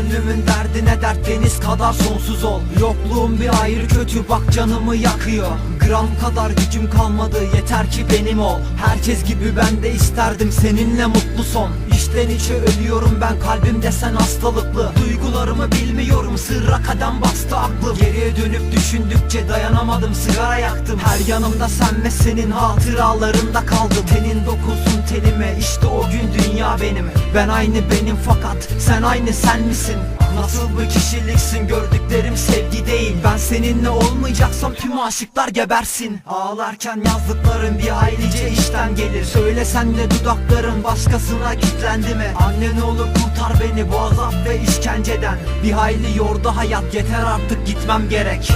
Gönlümün derdine dert deniz kadar sonsuz ol. Yokluğum bir ayrı kötü bak canımı yakıyor. Gram kadar gücüm kalmadı yeter ki benim ol. Herkes gibi ben de isterdim seninle mutlu son. İçten içe ölüyorum ben kalbimde sen hastalıklı. Duygularımı bilmiyorum sırra kadem bastı aklım. Geriye dönüp düşündükçe dayanamadım sigara yaktım. Her yanımda sen ve senin hatıralarında kaldım. Tenin dokunsun tenime işte o gün dünya benim. Ben aynı benim fakat sen aynı sen misin? Nasıl bir kişiliksin? Gördüklerim sevgi değil seninle olmayacaksam tüm aşıklar gebersin. Ağlarken yazdıklarım bir haylice işten gelir. Söylesen de dudakların başkasına kilitlendi mi? Anne ne olur kurtar beni bu azap ve işkenceden. Bir hayli yordu hayat yeter artık gitmem gerek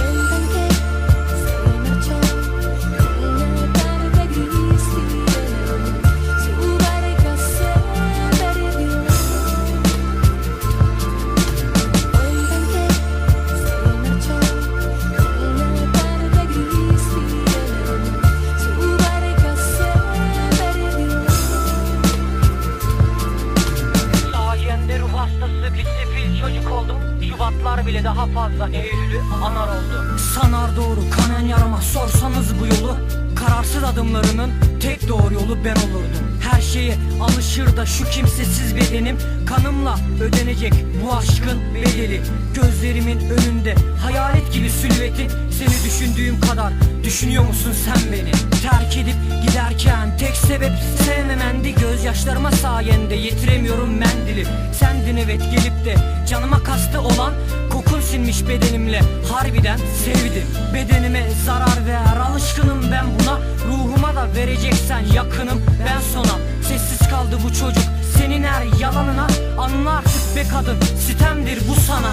daha fazla Eylül'ü anar oldu. Sanar doğru kanayan yarama sorsanız bu yolu. Kararsız adımlarımın tek doğru yolu ben olurdum. Her şeye alışır da şu kimsesiz bedenim. Kanımla ödenecek bu aşkın bedeli. Gözlerimin önünde hayalet gibi silüetin Seni düşündüğüm kadar düşünüyor musun sen beni? Terk edip giderken tek sebep sevmemendi Gözyaşlarıma sayende yitiremiyorum mendili. Sendin evet gelip de canıma kastı olan Kokun sinmiş bedenimle harbiden sevdim. Bedenime zarar ver alışkınım ben buna. Ruhuma da vereceksen yakınım ben sona. Sessiz kaldı bu çocuk senin her yalanına. Anla artık be kadın sitemdir bu sana